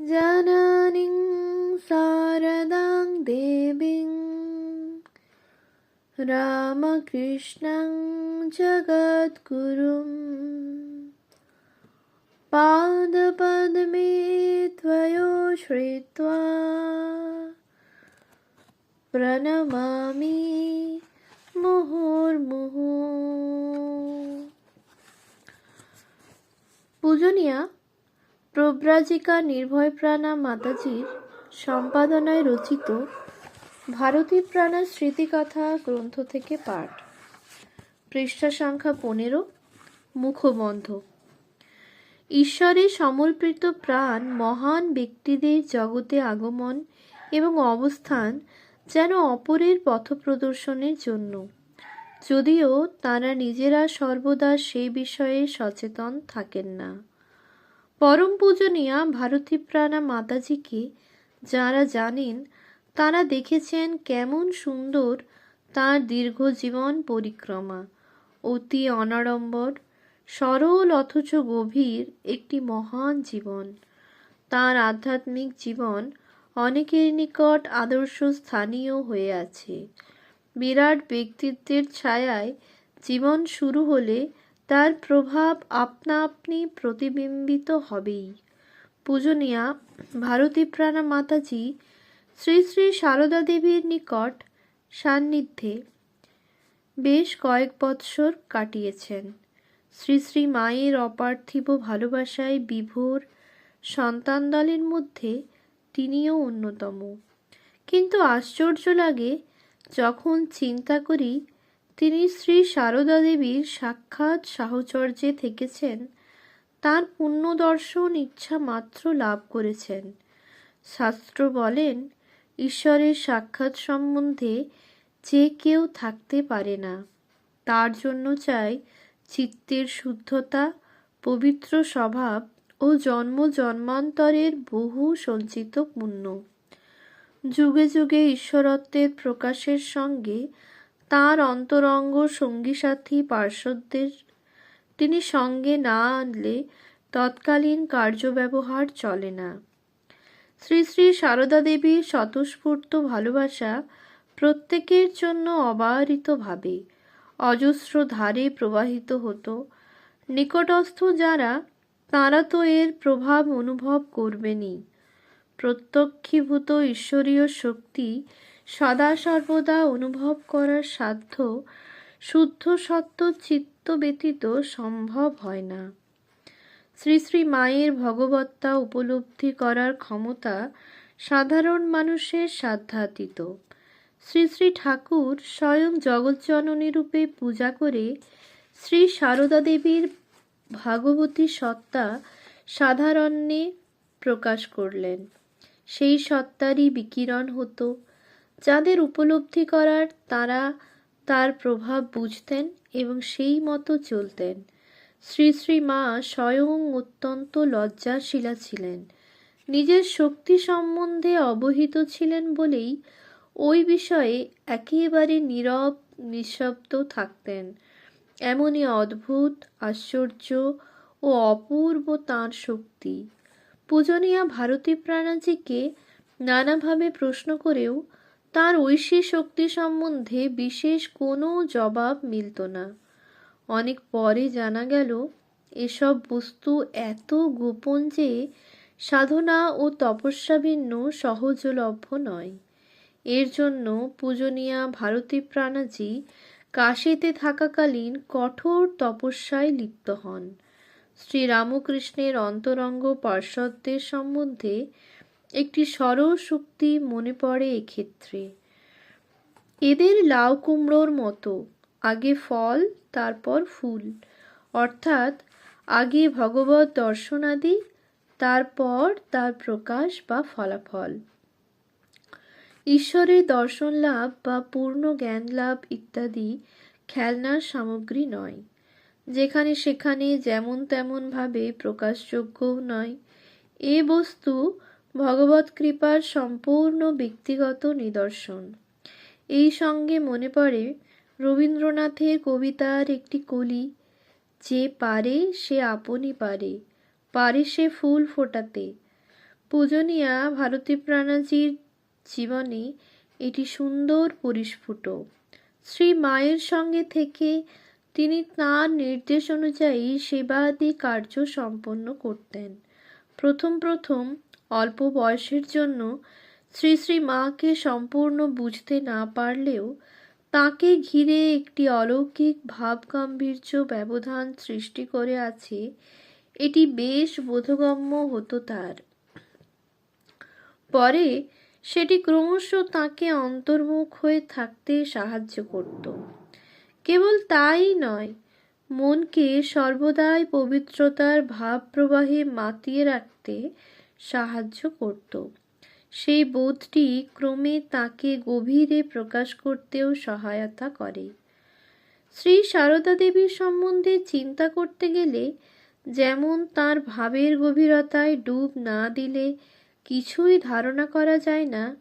जननीं शारदां देवीं रामकृष्णं जगद्गुरुम् पादपद्मे त्वयो श्रित्वा प्रणमामि মুহুর্মুহু পূজনীয়া প্রব্রাজিকা নির্ভয় প্রাণা মাতাজির সম্পাদনায় রচিত ভারতী প্রাণা স্মৃতিকথা গ্রন্থ থেকে পাঠ। পৃষ্ঠা সংখ্যা পনেরো, মুখবন্ধ। ঈশ্বরের সমর্পিত প্রাণ মহান ব্যক্তিদের জগতে আগমন এবং অবস্থান যেন অপরের পথপ্রদর্শনের জন্য। যদিও তারা নিজেরা সর্বদা সে বিষয়ে সচেতন থাকেন না। পরম পূজনীয়া ভারতী প্রাণা মাতাজিকে যারা জানেন, তারা দেখেছেন কেমন সুন্দর তার দীর্ঘ জীবন পরিক্রমা। অতি অনাড়ম্বর, সরল অথচ গভীর একটি মহান জীবন। তার আধ্যাত্মিক জীবন অনেকের নিকট আদর্শ স্থানীয় হয়ে আছে। বিরাট ব্যক্তিত্বের ছায়ায় জীবন শুরু হলে তার প্রভাব আপনা আপনি প্রতিবিম্বিত হবেই। পূজনীয়া ভারতী প্রাণা মাতাজি, শ্রী শ্রী সারদা দেবীর নিকট সান্নিধ্যে বেশ কয়েক বৎসর কাটিয়েছেন। শ্রী শ্রী মায়ের অপার্থিব ভালোবাসায় বিভোর সন্তান দলের মধ্যে তিনিও অন্যতম। কিন্তু আশ্চর্য লাগে, যখন চিন্তা করি তিনি শ্রী সারদা দেবীর সাক্ষাৎ সাহচর্যে থেকেছেন। তার পুণ্য দর্শন ইচ্ছা মাত্র লাভ করেছেন। শাস্ত্র বলেন, ঈশ্বরের সাক্ষাৎ সম্বন্ধে যে কেউ থাকতে পারে না, তার জন্য চাই চিত্তের শুদ্ধতা, পবিত্র স্বভাব ও জন্ম জন্মান্তরের বহু সঞ্চিত পুণ্য। যুগে যুগে ঈশ্বরত্বের প্রকাশের সঙ্গে তার অন্তরঙ্গ সঙ্গী সাথী পার্শ্বদের। তিনি সঙ্গে না আনলে তৎকালীন কার্যব্যবহার চলে না। শ্রী শ্রী সারদা দেবীর স্বতঃস্ফূর্ত ভালোবাসা প্রত্যেকের জন্য অবারিতভাবে অজস্র ধারে প্রবাহিত হতো। নিকটস্থ যারা, তাঁরা তো এর প্রভাব অনুভব করবেনই। প্রত্যক্ষীভূত ঈশ্বরীয় শক্তি সদা সর্বদা অনুভব করার সাধ্য, শুদ্ধ সত্য চিত্ত ব্যতীত সম্ভব হয় না। শ্রী শ্রী মায়ের ভগবত্তা উপলব্ধি করার ক্ষমতা সাধারণ মানুষের সাধ্যাতীত। শ্রী শ্রী ঠাকুর স্বয়ং জগজ্জননী রূপে পূজা করে শ্রী সারদা দেবীর ভাগবতী সত্তা সাধারণ্যে প্রকাশ করলেন। সেই সত্তারই বিকিরণ হতো। যাদের উপলব্ধি করার তারা তার প্রভাব বুঝতেন এবং সেই মতো চলতেন। শ্রী শ্রী মা স্বয়ং অত্যন্ত লজ্জাশীলা ছিলেন। নিজের শক্তি সম্বন্ধে অবহিত ছিলেন বলেই ওই বিষয়ে একেবারে নীরব, নিঃশব্দ থাকতেন। এমনই অদ্ভুত, আশ্চর্য ও অপূর্ব তাঁর শক্তি। পূজনীয়া ভারতী প্রাণাজিকে নানাভাবে প্রশ্ন করেও তার ঐশী শক্তি সম্বন্ধে বিশেষ কোনো জবাব মিলত না। অনেক পরে জানা গেল, এসব বস্তু এত গোপন যে সাধনা ও তপস্যা ভিন্ন সহজলভ্য নয়। এর জন্য পূজনীয়া ভারতী প্রাণাজি কাশিতে থাকাকালীন কঠোর তপস্যায় লিপ্ত হন। শ্রীরামকৃষ্ণের অন্তরঙ্গ পার্শ্বদের সম্বন্ধে একটি সরল শক্তি মনে পড়ে এক্ষেত্রে। এদের লাউ কুমড়োর মতো, আগে ফল, তারপর ফুল। অর্থাৎ, আগে ভগবত দর্শনাদি, তারপর তার প্রকাশ বা ফলাফল। ঈশ্বরের দর্শন লাভ বা পূর্ণ জ্ঞান লাভ ইত্যাদি খেলনার সামগ্রী নয়। যেখানে সেখানে যেমন তেমন ভাবে প্রকাশযোগ্যও নয়। এ বস্তু ভগবত কৃপার সম্পূর্ণ ব্যক্তিগত নিদর্শন। এই সঙ্গে মনে পড়ে রবীন্দ্রনাথের কবিতার একটি কলি, যে পারে সে আপনি পারে পারে সে ফুল ফোটাতে। পূজনীয়া ভারতী প্রাণাজির জীবনে এটি সুন্দর পরিস্ফুট। শ্রী মায়ের সঙ্গে থেকে তিনি তাঁর নির্দেশ অনুযায়ী সেবাদি কার্য সম্পন্ন করতেন। প্রথম প্রথম অল্প বয়সের জন্য শ্রী শ্রী মাকে সম্পূর্ণ বুঝতে না পারলেও তাকে ঘিরে একটি অলৌকিক ভাবগাম্ভীর্য ব্যবধান সৃষ্টি করে আছে, এটি বেশ বোধগম্য হতো তার। পরে সেটি ক্রমশ তাকে অন্তর্মুখ হয়ে থাকতে সাহায্য করত। কেবল তাই নয়, মনকে সর্বদাই পবিত্রতার ভাব প্রবাহে মাতিয়ে রাখতে সাহায্য করত। সেই বোধটি ক্রমে তাকে গভীরে প্রকাশ করতেও সহায়তা করে। শ্রী সারদা দেবীর সম্বন্ধে চিন্তা করতে গেলে যেমন তার ভাবের গভীরতায় ডুব না দিলে কিছুই ধারণা করা যায় না,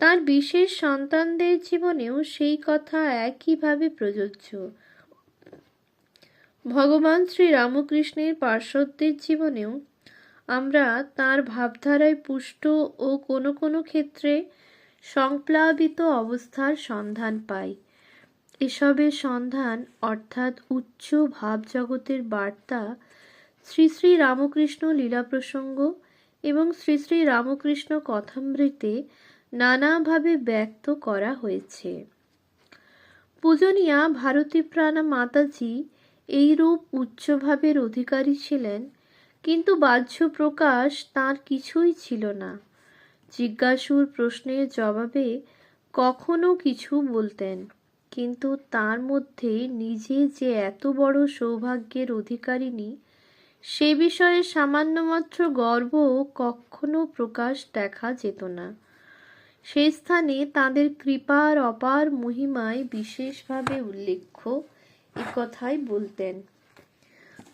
তার বিশেষ সন্তানদের জীবনেও সেই কথা একইভাবে প্রযোজ্য। ভগবান শ্রী রামকৃষ্ণের পার্শ্বদের জীবনেও আমরা তার ভাবধারায় পুষ্ট ও কোনো কোনো ক্ষেত্রে সংপ্লাবিত অবস্থার সন্ধান পাই। এসবের সন্ধান অর্থাৎ উচ্চ ভাবজগতের বার্তা শ্রী শ্রী রামকৃষ্ণ লীলা প্রসঙ্গ এবং শ্রী শ্রী রামকৃষ্ণ কথামৃতে নানাভাবে ব্যক্ত করা হয়েছে। পূজনীয়া ভারতী প্রাণা মাতাজি এইরূপ উচ্চভাবের অধিকারী ছিলেন কিন্তু বাহ্য প্রকাশ তার কিছুই ছিল না। জিজ্ঞাসুর প্রশ্নের জবাবে কখনো কিছু বলতেন, কিন্তু তার মধ্যে নিজে যে এত বড় সৌভাগ্যের অধিকারিণী, সে বিষয়ে সামান্যমাত্র গর্ব কখনো প্রকাশ দেখা যেত না। সেই স্থানে তাদের কৃপার অপার মহিমায় বিশেষভাবে উল্লেখ্য কথাই বলতেন।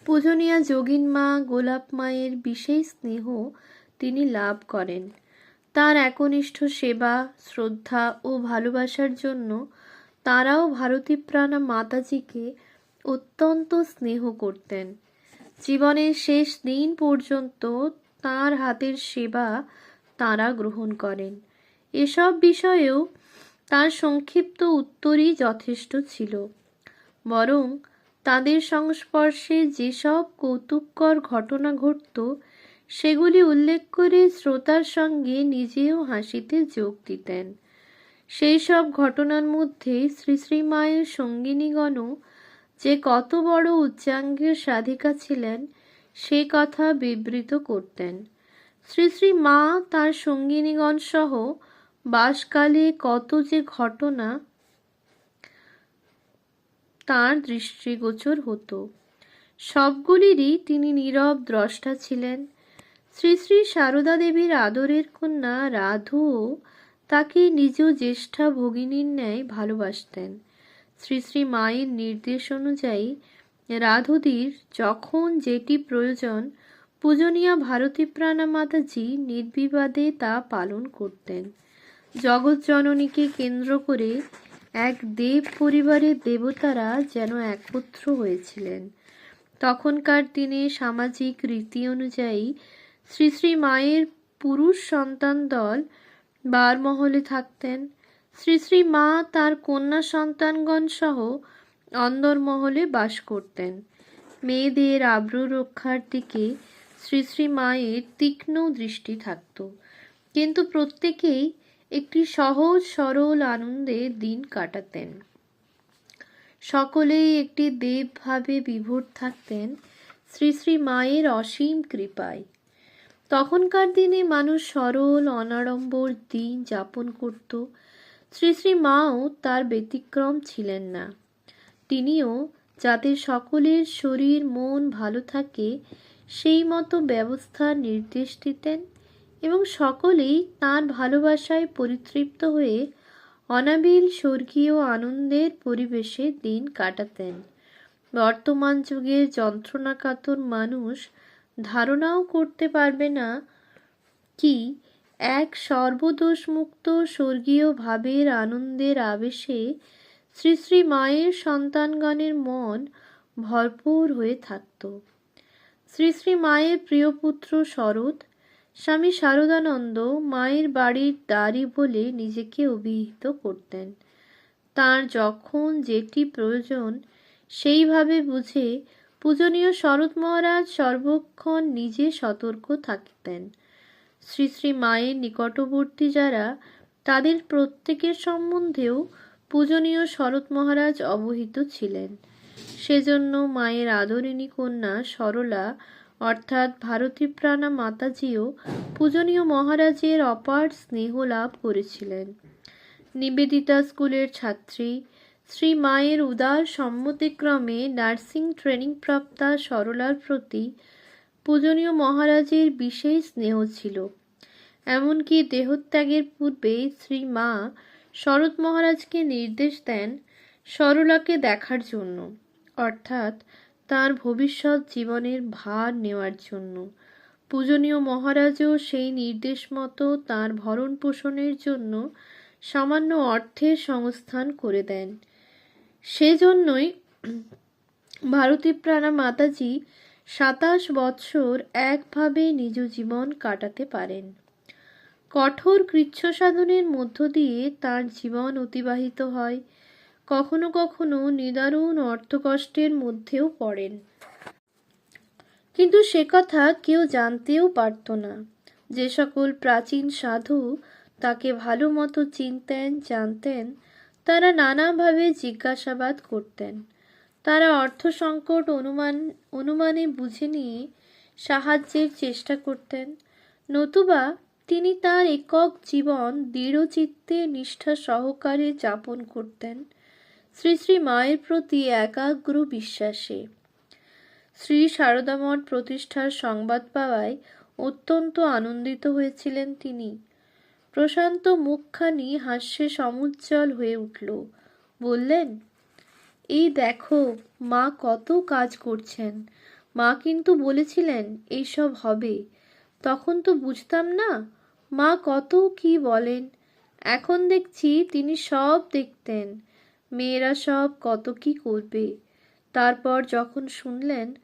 পূজনীয়া যোগিন মা গোলাপ মায়ের বিশেষ স্নেহ তিনি লাভ করেন। তার একনিষ্ঠ সেবা, শ্রদ্ধা ও ভালোবাসার জন্য তারাও ভারতী প্রাণা মাতাজিকে অত্যন্ত স্নেহ করতেন। জীবনের শেষ দিন পর্যন্ত তার হাতের সেবা তারা গ্রহণ করেন। এসব বিষয়েও তার সংক্ষিপ্ত উত্তরই যথেষ্ট ছিল। বরং তাদের সংস্পর্শে যেসব কৌতুককর ঘটনা ঘটত, সেগুলি উল্লেখ করে শ্রোতার সঙ্গে নিজেও হাসিতে যোগ দিতেন। সেই সব ঘটনার মধ্যে শ্রী শ্রী মায়ের সঙ্গিনীগণও যে কত বড় উচ্চাঙ্গের সাধিকা ছিলেন, সে কথা বিবৃত করতেন। শ্রী শ্রী মা তার সঙ্গিনীগণ সহ বাসকালে কত যে ঘটনা তাঁর দৃষ্টিগোচর হতো। সবগুলিরই তিনি নীরব দ্রষ্টা ছিলেন। শ্রী শ্রী সারদা দেবীর আদরের কন্যা রাধুও তাকে নিজ জ্যেষ্ঠা ভগিনীর ন্যায় ভালোবাসতেন। শ্রী শ্রী মায়ের নির্দেশ অনুযায়ী রাধুদির যখন যেটি প্রয়োজন, পূজনীয়া ভারতী প্রাণা মাতাজি নির্বিবাদে তা পালন করতেন। জগৎ জননীকে কেন্দ্র করে এক দেব পরিবারের দেবতারা যেন একত্র হয়েছিলেন। তখনকার দিনে সামাজিক রীতি অনুযায়ী শ্রী শ্রী মায়ের পুরুষ সন্তান দল বারমহলে থাকতেন। শ্রী শ্রী মা তার কন্যা সন্তানগণ সহ অন্দরমহলে বাস করতেন। মেয়েদের আব্রু রক্ষার দিকে শ্রী শ্রী মায়ের তীক্ষ্ণ দৃষ্টি থাকত। কিন্তু প্রত্যেকেই একটি সহজ, সরল আনন্দে দিন কাটাতেন। সকলেই একটি দেবভাবে বিভোর থাকতেন শ্রী শ্রী মায়ের অসীম কৃপায়। তখনকার দিনে মানুষ সরল, অনাড়ম্বর দিন যাপন করত। শ্রী শ্রী মাও তার ব্যতিক্রম ছিলেন না। তিনিও যাতে সকলের শরীর, মন ভালো থাকে, সেই মতো ব্যবস্থার নির্দেশ দিতেন। এবং সকলেই তার ভালোবাসায় পরিতৃপ্ত হয়ে অনাবিল স্বর্গীয় আনন্দের পরিবেশে দিন কাটাতেন। বর্তমান যুগের যন্ত্রণাকাতর মানুষ ধারণাও করতে পারবে না কি এক সর্বদোষমুক্ত স্বর্গীয় ভাবের আনন্দের আবেশে শ্রী শ্রী মায়ের সন্তানগণের মন ভরপুর হয়ে থাকত। শ্রী শ্রী মায়ের প্রিয় পুত্র শরৎ স্বামী শারদানন্দ মায়ের বাড়ির দ্বারই বলে নিজেকে অভিহিত করতেন। তার যখন যেটি প্রয়োজন, সেইভাবে বুঝে পূজনীয় শরৎ মহারাজ সর্বক্ষণ নিজে সতর্ক থাকিতেন। শ্রী শ্রী মায়ের নিকটবর্তী যারা, তাদের প্রত্যেকের সম্বন্ধেও পূজনীয় শরৎ মহারাজ অবহিত ছিলেন। সেজন্য মায়ের আদরিণী কন্যা সরলা অর্থাৎ ভারতীপ্রাণা মাতাজিও পূজনীয় মহারাজের অপার স্নেহ লাভ করেছিলেন। নিবেদিতা স্কুলের ছাত্রী, শ্রী মায়ের উদার সম্মতিক্রমে নার্সিং ট্রেনিং প্রাপ্তা সরলার প্রতি পূজনীয় মহারাজের বিশেষ স্নেহ ছিল। এমনকি দেহত্যাগের পূর্বে শ্রী মা শরৎ মহারাজকে নির্দেশ দেন সরলাকে দেখার জন্য। অর্থাৎ তার ভবিষ্যৎ জীবনের ভার নেওয়ার জন্য। পূজনীয় মহারাজও সেই নির্দেশ মতো তাঁর ভরণ পোষণের জন্য সামান্য অর্থের সংস্থান করে দেন। সেজন্যই ভারতীপ্রাণা মাতাজি সাতাশ বৎসর একভাবে নিজ জীবন কাটাতে পারেন। কঠোর কৃচ্ছ সাধনের মধ্য দিয়ে তার জীবন অতিবাহিত হয়। কখনো কখনো নিদারুণ অর্থকষ্টের মধ্যেও পড়েন। কিন্তু সে কথা কেউ জানতেও পারত না। যে সকল প্রাচীন সাধু তাকে ভালো মতো চিনতেন, জানতেন, তারা নানাভাবে জিজ্ঞাসাবাদ করতেন। তারা অর্থ সংকট অনুমান, অনুমানে বুঝে নিয়ে সাহায্যের চেষ্টা করতেন। নতুবা তিনি তার একক জীবন দৃঢ়চিত্তে নিষ্ঠা সহকারে যাপন করতেন। শ্রী শ্রী মায়ের প্রতি একাগ্র বিশ্বাসে। শ্রী শারদামঠ প্রতিষ্ঠার সংবাদ পাওয়ায় অত্যন্ত আনন্দিত হয়েছিলেন তিনি। প্রশান্ত মুখখানি হাস্যে সমুজ্জ্বল হয়ে উঠল। বললেন, এই দেখো, মা কত কাজ করছেন। মা কিন্তু বলেছিলেন এইসব হবে। তখন তো বুঝতাম না, মা কত কি বলেন। এখন দেখছি তিনি সব দেখতেন। মেয়েরা সব কত কি করবে? তারপর যখন শুনলেন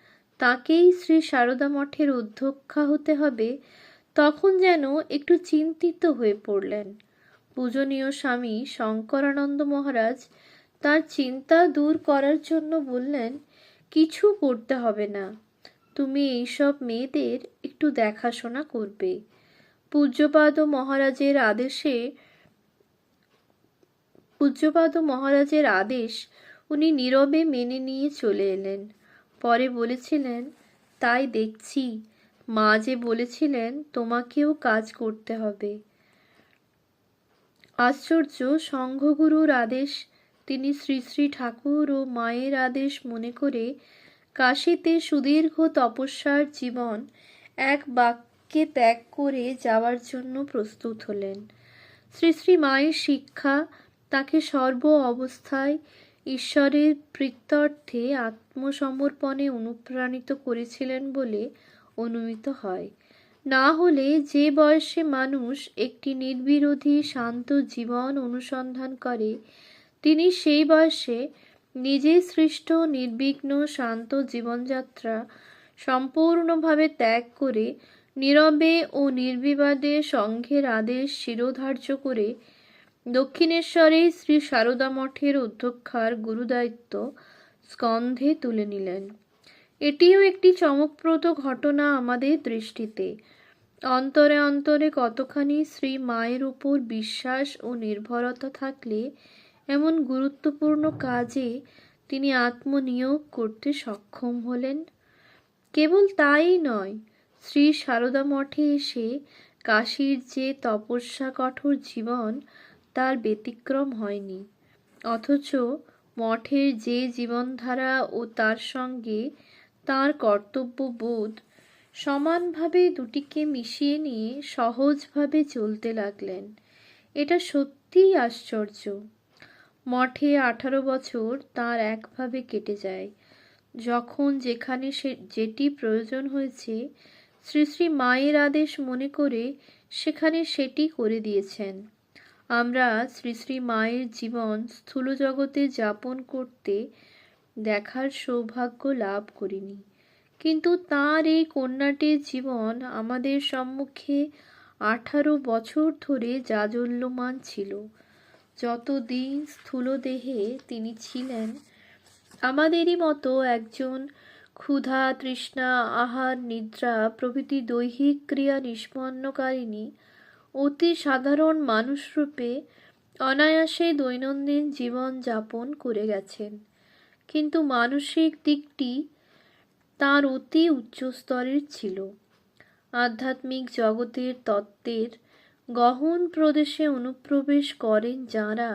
তাকেই শ্রী সারদা মঠের অধ্যক্ষা হতে হবে, তখন যেন একটু চিন্তিত হয়ে পড়লেন। পূজনীয় স্বামী শঙ্করানন্দ মহারাজ তার চিন্তা দূর করার জন্য বললেন, কিছু করতে হবে না। তুমি এইসব মেয়েদের একটু দেখাশোনা করবে। পূজ্যপাদ মহারাজের আদেশে পূজ্যপাদ মহারাজের আদেশ উনি নীরবে মেনে নিয়ে চলে এলেন। পরে বলেছিলেন, তাই দেখছি, মা যে বলেছিলেন তোমাকেও কাজ করতে হবে। আশ্চর্য সংঘগুরুর আদেশ তিনি শ্রী শ্রী ঠাকুর ও মায়ের আদেশ মনে করে কাশিতে সুদীর্ঘ তপস্যার জীবন এক বাক্যে ত্যাগ করে যাওয়ার জন্য প্রস্তুত হলেন। শ্রী শ্রী মায়ের শিক্ষা তাকে সর্ব অবস্থায় ঈশ্বরের প্রীত্যর্থে আত্মসমর্পণে অনুপ্রাণিত করেছিলেন বলে অনুমিত হয়। না হলে যে বয়সে মানুষ একটি নির্বিরোধী শান্ত জীবন অনুসন্ধান করে, তিনি সেই বয়সে নিজে সৃষ্ট, নির্বিঘ্ন, শান্ত জীবনযাত্রা সম্পূর্ণভাবে ত্যাগ করে নীরবে ও নির্বিবাদে সংঘের আদেশ শিরোধার্য করে দক্ষিণেশ্বরে শ্রী সারদা মঠের অধ্যক্ষার গুরুদায়িত্ব স্কন্ধে তুলে নিলেন। এটিও একটি চমকপ্রদ ঘটনা আমাদের দৃষ্টিতে। অন্তরে অন্তরে কতখানি শ্রী মায়ের উপর বিশ্বাস ও নির্ভরতা থাকলে এমন গুরুত্বপূর্ণ কাজে তিনি আত্মনিয়োগ করতে সক্ষম হলেন? কেবল তাই নয়, শ্রী সারদা মঠে এসে কাশীর যে তপস্যা কঠোর জীবন তার ব্যতিক্রম হয়নি। অথচ মঠের যে জীবনধারা ও তার সঙ্গে তার কর্তব্যবোধ সমানভাবে দুটিকে মিশিয়ে নিয়ে সহজভাবে চলতে লাগলেন। এটা সত্যিই আশ্চর্য। মঠে আঠারো বছর তার একভাবে কেটে যায়। যখন যেখানে সে যেটি প্রয়োজন হয়েছে, শ্রী শ্রী মায়ের আদেশ মনে করে সেখানে সেটি করে দিয়েছেন। আমরা শ্রী শ্রী মায়ের জীবন স্থূল জগতে যাপন করতে দেখার সৌভাগ্য লাভ করিনি। কিন্তু তার এই কন্যাটির জীবন আমাদের সম্মুখে আঠারো বছর ধরে জাজল্যমান ছিল। যতদিন স্থূলদেহে তিনি ছিলেন, আমাদেরই মতো একজন ক্ষুধা তৃষ্ণা আহার নিদ্রা প্রভৃতি দৈহিক ক্রিয়া নিষ্পন্নকারিণী অতি সাধারণ মানুষরূপে অনায়াসে দৈনন্দিন জীবন যাপন করে গেছেন। কিন্তু মানসিক দিকটি তার অতি উচ্চস্তরের ছিল। আধ্যাত্মিক জগতের তত্ত্বের গহন প্রদেশে অনুপ্রবেশ করেন যাঁরা,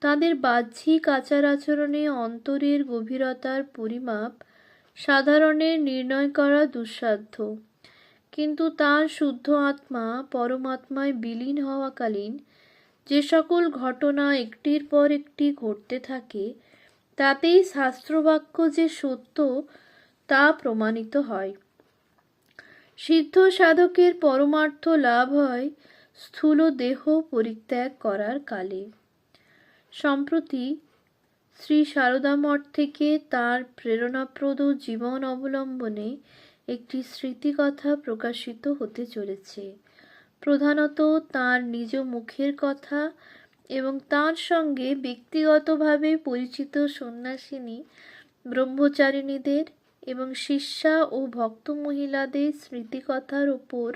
তাদের বাহ্যিক আচার আচরণে অন্তরের গভীরতার পরিমাপ সাধারণের নির্ণয় করা দুঃসাধ্য। কিন্তু তার শুদ্ধ আত্মা পরমাত্মায় বিলীন হওয়াকালীন যে সকল ঘটনা একটির পর একটি ঘটতে থাকে, তাতেই শাস্ত্রবাক্য যে সত্য, তা প্রমাণিত হয়। সিদ্ধ সাধকের পরমার্থ লাভ হয় স্থূল দেহ পরিত্যাগ করার কালে। সম্প্রতি শ্রী সারদা মঠ থেকে তার প্রেরণাপ্রদ জীবন অবলম্বনে একটি স্মৃতিকথা প্রকাশিত হতে চলেছে। প্রধানত তার নিজ মুখের কথা এবং তার সঙ্গে ব্যক্তিগতভাবে পরিচিত সন্ন্যাসিনী, ব্রহ্মচারিণীদের এবং শিষ্যা ও ভক্ত মহিলাদের স্মৃতিকথার ওপর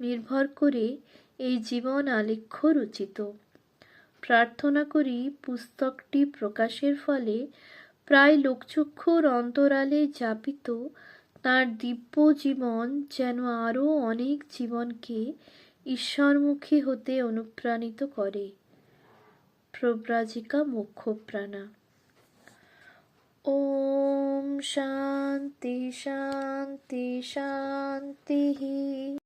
নির্ভর করে এই জীবন আলেখ্য রচিত। প্রার্থনা করি পুস্তকটি প্রকাশের ফলে প্রায় লোকচক্ষুর অন্তরালে যাপিত তার দিব্য জীবন যেন আরও অনেক জীবনকে ঈশ্বরমুখী হতে অনুপ্রাণিত করে। প্রব্রাজিকা মোক্ষপ্রাণা। ওম শান্তি শান্তি শান্তি।